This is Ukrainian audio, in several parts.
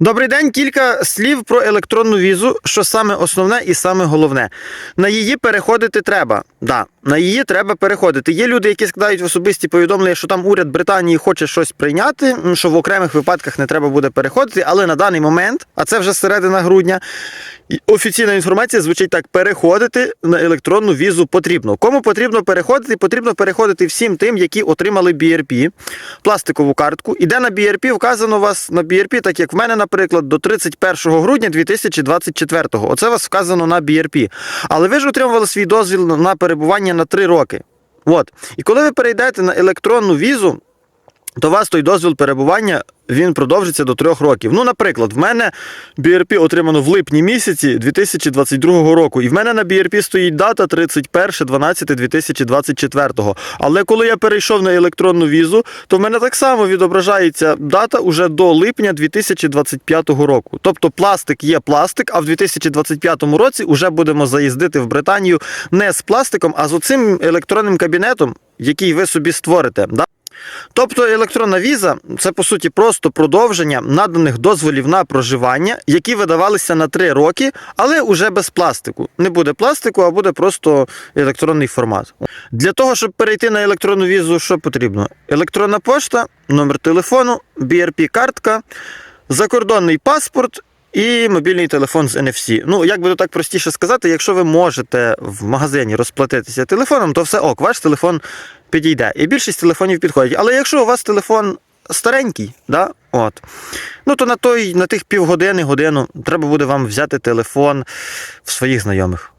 Добрий день. Кілька слів про електронну візу, що саме основне і саме головне. На її переходити треба. Да, на її треба переходити. Є люди, які складають в особисті повідомлення, що там уряд Британії хоче щось прийняти, що в окремих випадках не треба буде переходити. Але на даний момент, а це вже середина грудня, офіційна інформація звучить так: переходити на електронну візу потрібно. Кому потрібно переходити? Потрібно переходити всім тим, які отримали BRP, пластикову картку. Іде на BRP, вказано вас на BRP, так як в мене, наприклад, до 31 грудня 2024. Оце вас вказано на BRP. Але ви ж отримували свій дозвіл на перебування на 3 роки. От. І коли ви перейдете на електронну візу, то у вас той дозвіл перебування він продовжиться до трьох років. Ну, наприклад, в мене BRP отримано в липні місяці 2022 року, і в мене на BRP стоїть дата 31.12.2024. Але коли я перейшов на електронну візу, то в мене так само відображається дата уже до липня 2025 року. Тобто пластик є пластик, а в 2025 році вже будемо заїздити в Британію не з пластиком, а з оцим електронним кабінетом, який ви собі створите. Да? Тобто електронна віза це по суті просто продовження наданих дозволів на проживання, які видавалися на 3 роки, але уже без пластику. Не буде пластику, а буде просто електронний формат. Для того, щоб перейти на електронну візу, що потрібно? Електронна пошта, номер телефону, BRP-картка, закордонний паспорт. І мобільний телефон з NFC. Ну, як би так простіше сказати, якщо ви можете в магазині розплатитися телефоном, то все ок, ваш телефон підійде. І більшість телефонів підходять. Але якщо у вас телефон старенький, да, от, ну то на той, на тих півгодини, годину треба буде вам взяти телефон в своїх знайомих.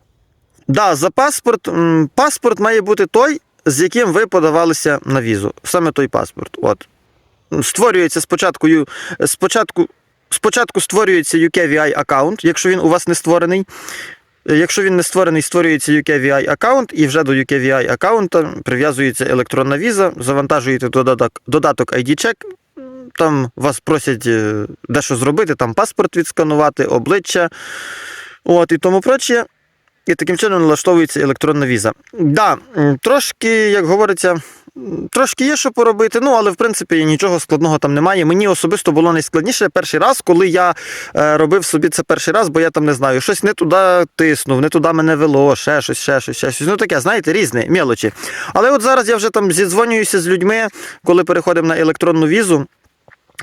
Да, за паспорт. Паспорт має бути той, з яким ви подавалися на візу. Саме той паспорт. От. Створюється спочатку, спочатку, спочатку створюється UKVI аккаунт, якщо він у вас не створений. Якщо він не створений, створюється UKVI аккаунт, і вже до UKVI аккаунта прив'язується електронна віза, завантажуєте додаток, додаток ID-check, там вас просять е, дещо зробити, там паспорт відсканувати, обличчя, от, і тому прочее. І таким чином налаштовується електронна віза. Да, трошки, як говориться, трошки є що поробити, ну але в принципі нічого складного там немає. Мені особисто було найскладніше перший раз, коли я е, робив собі це перший раз, бо я там не знаю, щось не туди тиснув, не туди мене вело, ще щось, ще щось, ще щось. Ну таке, знаєте, різне, мелочі. Але от зараз я вже там зідзвонююся з людьми, коли переходимо на електронну візу.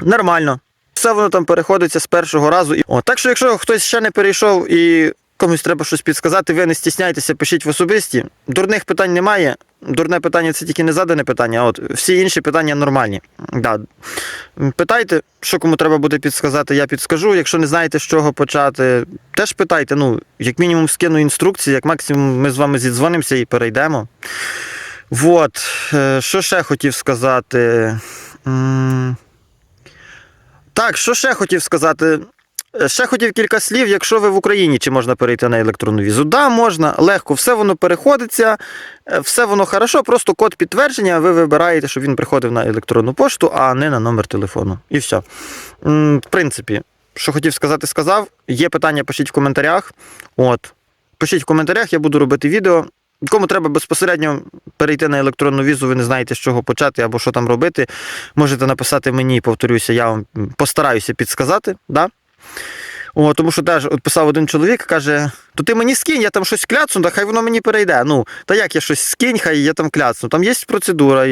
Нормально. Все воно там переходиться з першого разу. О, так що, якщо хтось ще не перейшов і комусь треба щось підсказати, ви не стісняйтеся, пишіть в особисті. Дурних питань немає. Дурне питання це тільки не задане питання, а от всі інші питання нормальні. Да. Питайте, що кому треба буде підсказати, я підскажу. Якщо не знаєте, з чого почати, теж питайте. Ну, як мінімум, скину інструкції, як максимум ми з вами зідзвонимося і перейдемо. Вот. Е, Що ще хотів сказати? Так, що ще хотів сказати? Е, Ще хотів кілька слів, якщо ви в Україні, чи можна перейти на електронну візу? Да, можна, легко, все воно переходиться, е, все воно хорошо, просто код підтвердження, ви вибираєте, щоб він приходив на електронну пошту, а не на номер телефону. І все. В принципі, що хотів сказати, сказав. Є питання, пишіть в коментарях. От. Пишіть в коментарях, я буду робити відео. Кому треба безпосередньо перейти на електронну візу, ви не знаєте, з чого почати або що там робити. Можете написати мені, повторюся, я вам постараюся підсказати. Да? О, тому що теж от писав один чоловік, каже: то ти мені скинь, я там щось кляцну, та хай воно мені перейде. Ну, та як я щось скинь, хай я там кляцну. Там є процедура,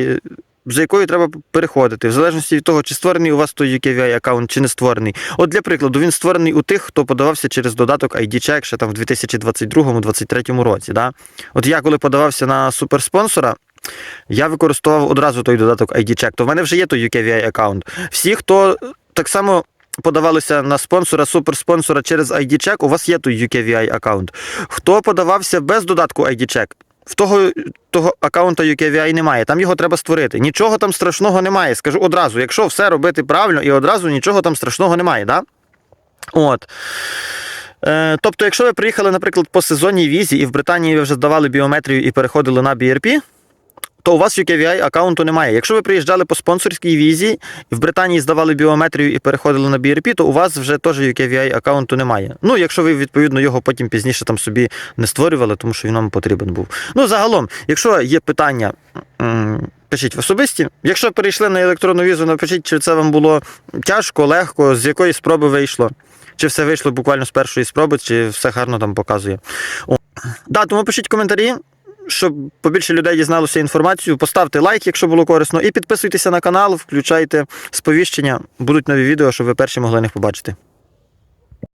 за якою треба переходити, в залежності від того, чи створений у вас той UKVI аккаунт, чи не створений. От для прикладу, він створений у тих, хто подавався через додаток ID-Check ще там в 2022-2023 році. Да? От я коли подавався на суперспонсора, я використовував одразу той додаток ID-Check, то в мене вже є той UKVI аккаунт. Всі, хто так само подавалися на спонсора, суперспонсора через ID-Check, у вас є той UKVI аккаунт. Хто подавався без додатку ID-Check, в того, того аккаунта UKVI немає, там його треба створити. Нічого там страшного немає. Скажу одразу, якщо все робити правильно і одразу нічого там страшного немає. Да? От. Е, тобто, якщо ви приїхали, наприклад, по сезонній візі і в Британії ви вже здавали біометрію і переходили на BRP, то у вас UKVI аккаунту немає. Якщо ви приїжджали по спонсорській візі в Британії здавали біометрію і переходили на BRP, то у вас вже теж UKVI аккаунту немає. Ну, якщо ви відповідно його потім пізніше там собі не створювали, тому що він вам потрібен був. Ну, загалом, якщо є питання. Пишіть в особисті. Якщо перейшли на електронну візу, напишіть, чи це вам було тяжко, легко, з якої спроби вийшло. Чи все вийшло буквально з першої спроби, чи все гарно там показує. О. Да, тому пишіть коментарі, щоб побільше людей дізналося інформацію. Поставте лайк, якщо було корисно, і підписуйтеся на канал, включайте сповіщення. Будуть нові відео, щоб ви перші могли їх побачити.